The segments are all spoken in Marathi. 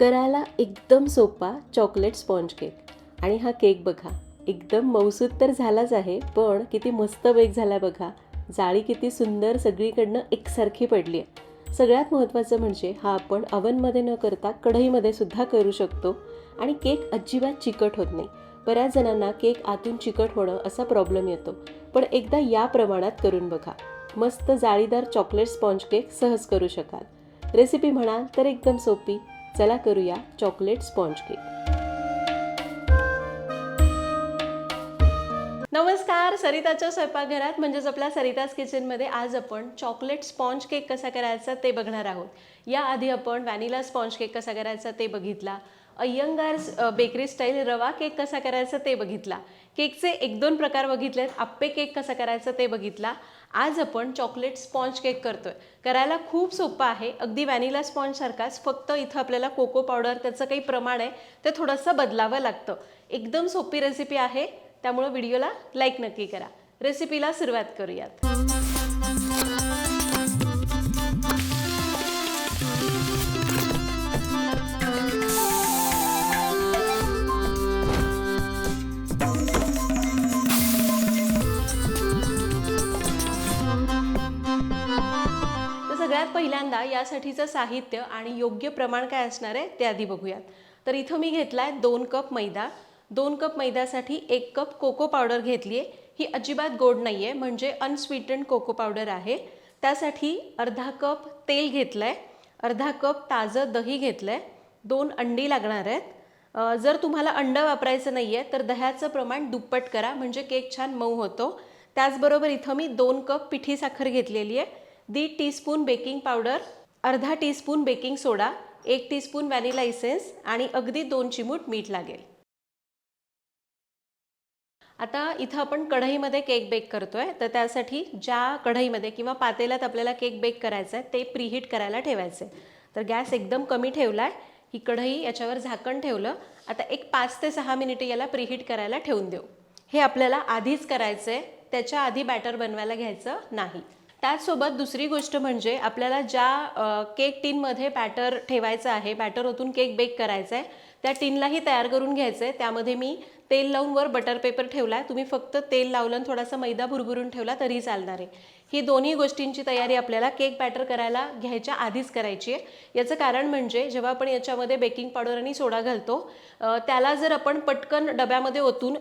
करायला एकदम सोपा चॉकलेट स्पॉन्ज केक. आणि हा केक बघा एकदम मऊसूद तर झालाच आहे पण किती मस्त बेक झाला बघा. जाळी किती सुंदर सगळीकडनं एकसारखी पडली आहे. सगळ्यात महत्त्वाचं म्हणजे हा आपण अवनमध्ये न करता कढईमध्ये सुद्धा करू शकतो. आणि केक अजिबात चिकट होत नाही. बऱ्याच जणांना केक आतून चिकट होणं असा प्रॉब्लेम येतो. पण एकदा या प्रमाणात करून बघा. मस्त जाळीदार चॉकलेट स्पॉन्ज केक सहज करू शकाल. रेसिपी म्हणाल तर एकदम सोपी. चला करूया चॉकलेट स्पॉन्ज केक. नमस्कार सरिताच्या स्वयंपाकघरात म्हणजेच आपल्या सरिताज किचनमध्ये आज आपण चॉकलेट स्पॉन्ज केक कसा करायचा ते बघणार आहोत. याआधी आपण व्हॅनिला स्पॉन्ज केक कसा करायचा ते बघितला. अय्यंगार बेकरी स्टाईल रवा केक कसा करायचा ते बघितला. केकचे एक दोन प्रकार बघितलेत आप्पे केक कसा करायचा ते बघितला. आज आपण चॉकलेट स्पॉन्ज केक करतोय. करायला खूप सोपं आहे. अगदी व्हॅनिला स्पॉन्जसारखाच फक्त इथं आपल्याला कोको पावडर त्याचं काही प्रमाण आहे ते थोडंसं बदलावं लागतं. एकदम सोपी रेसिपी आहे त्यामुळं व्हिडिओला लाईक नक्की करा. रेसिपीला सुरुवात करूयात. पहिल्यांदा यासाठीचं साहित्य आणि योग्य प्रमाण काय असणार आहे ते आधी बघूयात. तर इथं मी घेतला आहे दोन कप मैदा. दोन कप मैद्यासाठी एक कप कोको पावडर घेतली आहे ही अजिबात गोड नाही आहे म्हणजे अनस्वीटन कोको पावडर आहे. त्यासाठी अर्धा कप तेल घेतलं आहे अर्धा कप ताजं दही घेतलं आहे दोन अंडी लागणार आहेत. जर तुम्हाला अंड वापरायचं नाही आहे तर दह्याचं प्रमाण दुप्पट करा म्हणजे केक छान मऊ होतो. त्याचबरोबर इथं मी दोन कप पिठी साखर घेतलेली आहे दीड टीस्पून बेकिंग पावडर अर्धा टीस्पून बेकिंग सोडा एक टीस्पून व्हॅनिला इसेन्स आणि अगदी दोन चिमूट मीठ लागेल. आता इथं आपण कढईमध्ये केक बेक करतो आहे तर त्यासाठी ज्या कढईमध्ये किंवा पातेल्यात आपल्याला केक बेक करायचा आहे ते प्रीहीट करायला ठेवायचं. आहे तर गॅस एकदम कमी ठेवला आहे ही कढई याच्यावर झाकण ठेवलं आता एक पाच ते सहा मिनिटे याला प्रीहीट करायला ठेवून देऊ. हे आपल्याला आधीच करायचं आहे त्याच्या आधी बॅटर बनवायला घ्यायचं नाही. त्याचसोबत दुसरी गोष्ट म्हणजे आपल्याला ज्या केक टीनमध्ये बॅटर ठेवायचं आहे बॅटर ओतून केक बेक करायचा आहे त्या टीनलाही तयार करून घ्यायचं आहे त्यामध्ये मी तेल लावून वर बटर पेपर ठेवला आहे तुम्ही फक्त तेल लावलं आणि थोडासा मैदा भुरभुरून ठेवला तरी चालणार आहे. ही दोन्ही गोष्टींची तयारी आपल्याला केक बॅटर करायला घ्यायच्या आधीच करायची आहे. याचं कारण म्हणजे जेव्हा आपण याच्यामध्ये बेकिंग पावडर आणि सोडा घालतो त्याला जर आपण पटकन डब्यामध्ये ओतून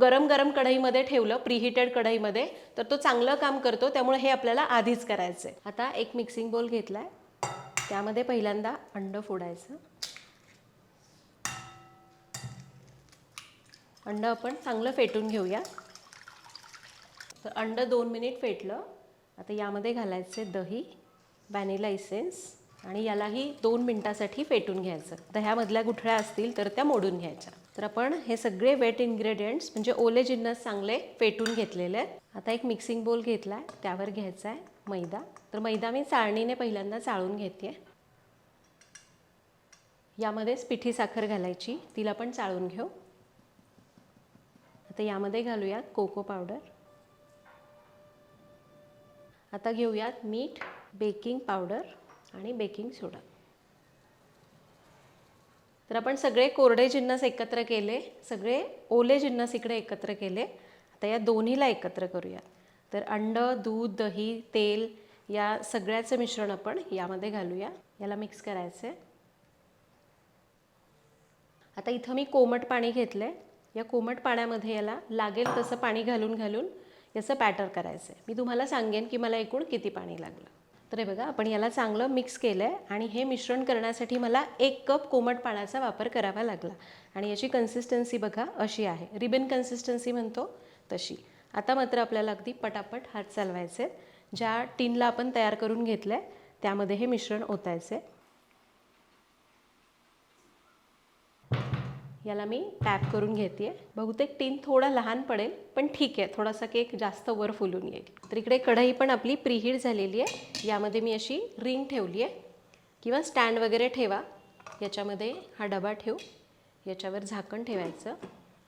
गरम गरम कढईमध्ये ठेवलं प्रीहिटेड कढईमध्ये तर तो चांगलं काम करतो. त्यामुळे हे आपल्याला आधीच करायचं आहे आता एक मिक्सिंग बोल घेतला आहे त्यामध्ये पहिल्यांदा अंड फोडायचं. अंड आपण चांगलं फेटून घेऊया. तर अंड दोन मिनिट फेटलं. आता यामध्ये घालायचे दही व्हॅनिला इसेन्स आणि यालाही दोन मिनटासाठी फेटून घ्यायचं. दह्यामधल्या गुठळ्या असतील तर त्या मोडून घ्यायच्या. तर आपण हे सगळे वेट इन्ग्रेडियंट्स म्हणजे ओले जिन्नस चांगले फेटून घेतलेले आहेत. आता एक मिक्सिंग बोल घेतला आहे त्यावर घ्यायचा आहे मैदा. तर मैदा मी चाळणीने पहिल्यांदा चाळून घेते यामध्येच पिठी साखर घालायची तिला पण चाळून घेऊ. आता यामध्ये घालूयात कोको पावडर. आता घेऊयात मीठ बेकिंग पावडर आणि बेकिंग सोडा. तर आपण सगळे कोरडे जिन्नस एकत्र केले सगळे ओले जिन्नस इकडे एकत्र केले. आता या दोन्हीला एकत्र करूया तर अंड दूध दही तेल या सगळ्याचं मिश्रण आपण यामध्ये घालूया. याला मिक्स करायचं आहे आता इथं मी कोमट पाणी घेतलं आहे या कोमट पाण्यामध्ये याला लागेल तसं पाणी घालून घालून याचं पॅटर करायचं आहे मी तुम्हाला सांगेन की मला एकूण किती पाणी लागलं. तर हे बघा आपण याला चांगलं मिक्स केलं आहे आणि हे मिश्रण करण्यासाठी मला एक कप कोमट पाण्याचा वापर करावा लागला. आणि याची कन्सिस्टन्सी बघा अशी आहे. रिबन कन्सिस्टन्सी म्हणतो तशी. आता मात्र आपल्याला अगदी पटापट हात चालवायचे ज्या टीनला आपण तयार करून घेतलं आहे त्यामध्ये हे मिश्रण ओतायचं आहे याला मी टॅप करून घेते बहुतेक टीन थोडा लहान पडेल पण ठीक आहे. थोडासा केक जास्त वर फुलून येईल. तर इकडे कढई पण आपली प्रीहीट झालेली आहे. यामध्ये मी अशी रिंग ठेवली आहे. किंवा स्टँड वगैरे ठेवा. याच्यामध्ये हा डबा ठेवू. याच्यावर झाकण ठेवायचं.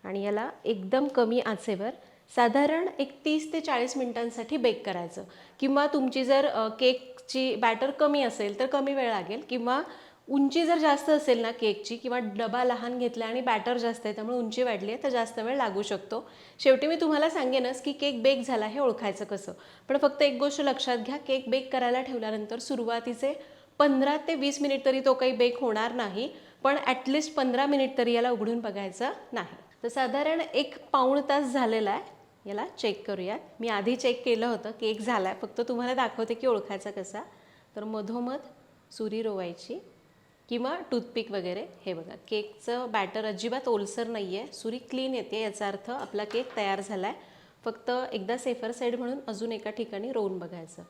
आणि याला एकदम कमी आचेवर साधारण एक तीस ते चाळीस मिनिटांसाठी बेक करायचं. किंवा तुमची जर केकची बॅटर कमी असेल तर कमी वेळ लागेल. किंवा उंची जर जास्त असेल ना केकची किंवा डबा लहान घेतला आणि बॅटर जास्त आहे त्यामुळे उंची वाढली आहे तर जास्त वेळ लागू शकतो. शेवटी मी तुम्हाला सांगेनच की केक बेक झाला हे ओळखायचं कसं. पण फक्त एक गोष्ट लक्षात घ्या केक बेक करायला ठेवल्यानंतर सुरुवातीचे पंधरा ते वीस मिनिट तरी तो काही बेक होणार नाही पण ॲटलिस्ट पंधरा मिनिट तरी याला उघडून बघायचं नाही. तर साधारण एक पाऊण तास झालेला आहे याला चेक करूयात. मी आधी चेक केलं होतं केक झाला आहे फक्त तुम्हाला दाखवते की ओळखायचा कसा. तर मधोमध सुरी रोवायची. किंवा टूथपिक वगैरे हे बघा. केकचं बॅटर अजिबात ओलसर नाही आहे सुरी क्लीन येते याचा अर्थ आपला केक तयार झाला आहे फक्त एकदा सेफर साईड म्हणून अजून एका ठिकाणी रोवून बघायचं.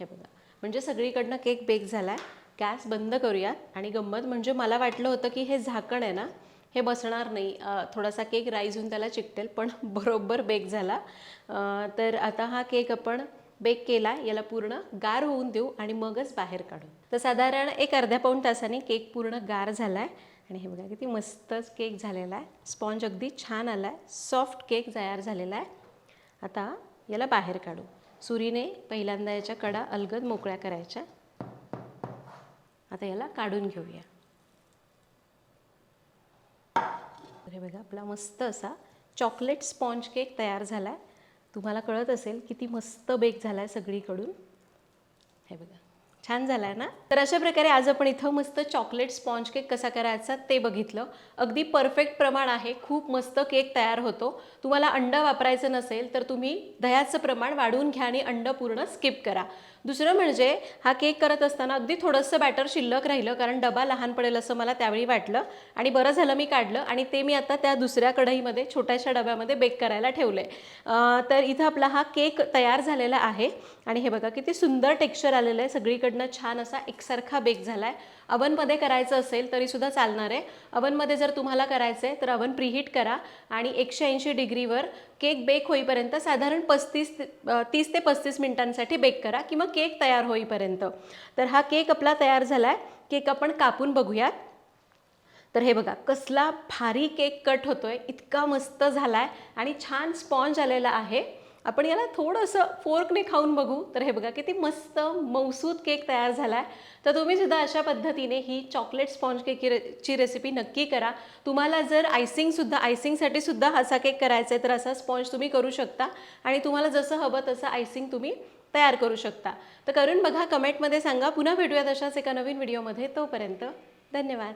हे बघा. म्हणजे सगळीकडनं केक बेक झाला आहे गॅस बंद करूयात. आणि गंमत म्हणजे मला वाटलं होतं की हे झाकण आहे ना हे बसणार नाही. थोडासा केक राईज होऊन त्याला चिकटेल पण बरोबर बेक झाला. तर आता हा केक आपण बेक केला याला पूर्ण गार होऊन देऊ आणि मगच बाहेर काढू. तर साधारण एक अर्ध्या पाऊण तासाने केक पूर्ण गार झाला आहे आणि हे बघा किती मस्तच केक झालेला आहे. स्पॉन्ज अगदी छान आला आहे सॉफ्ट केक तयार झालेला आहे. आता याला बाहेर काढू. सुरीने पहिल्यांदा याच्या कडा अलगद मोकळ्या करायच्या. आता याला काढून घेऊया. हे बघा आपला मस्त असा चॉकलेट स्पॉन्ज केक तयार झाला आहे तुम्हाला कळत असेल किती मस्त बेक झाला आहे सगळीकडून. हे बघा. छान झाला आहे ना? तर अशा प्रकारे आज आपण इथं मस्त चॉकलेट स्पॉन्ज केक कसा करायचा ते बघितलं. अगदी परफेक्ट प्रमाण आहे. खूप मस्त केक तयार होतो. तुम्हाला अंड वापरायचं नसेल तर तुम्ही दह्याचं प्रमाण वाढवून घ्या आणि अंड पूर्ण स्किप करा. दुसरं म्हणजे हा केक करत असताना अगदी थोडंसं बॅटर शिल्लक राहिलं कारण डबा लहान पडेल असं मला त्यावेळी वाटलं. आणि बरं झालं मी काढलं आणि ते मी आता त्या दुसऱ्या कढईमध्ये छोट्याशा डब्यामध्ये बेक करायला ठेवलं आहे तर इथं आपला हा केक तयार झालेला आहे. आणि हे बघा किती सुंदर टेक्स्चर आलेलं आहे दोन्हीकडनं छान असा एकसारखा बेक झाला आहे अवनमध्ये करायचं असेल तरीसुद्धा चालणार आहे. अवनमध्ये जर तुम्हाला करायचं आहे तर अवन प्रीहीट करा आणि एकशे ऐंशी डिग्रीवर केक बेक होईपर्यंत साधारण पस्तीस तीस ते पस्तीस मिनिटांसाठी बेक करा किंवा केक तयार होईपर्यंत. तर हा केक आपला तयार झाला आहे केक आपण कापून बघूयात. तर हे बघा कसला भारी केक कट होतोय. इतका मस्त झालाय आणि छान स्पॉन्ज आलेला आहे. आपण याला थोडंसं फोर्कने खाऊन बघू. तर हे बघा किती मस्त मौसूद केक तयार झाला आहे तर तुम्ही सुद्धा अशा पद्धतीने ही चॉकलेट स्पॉन्ज केक ची रेसिपी नक्की करा. तुम्हाला जर आयसिंगसुद्धा आयसिंगसाठी सुद्धा असा केक करायचा आहे तर असा स्पॉन्ज तुम्ही करू शकता. आणि तुम्हाला जसं हवं तसं आयसिंग तुम्ही तयार करू शकता. तर करून बघा कमेंटमध्ये सांगा. पुन्हा भेटूयात अशाच एका नवीन व्हिडिओमध्ये तोपर्यंत धन्यवाद.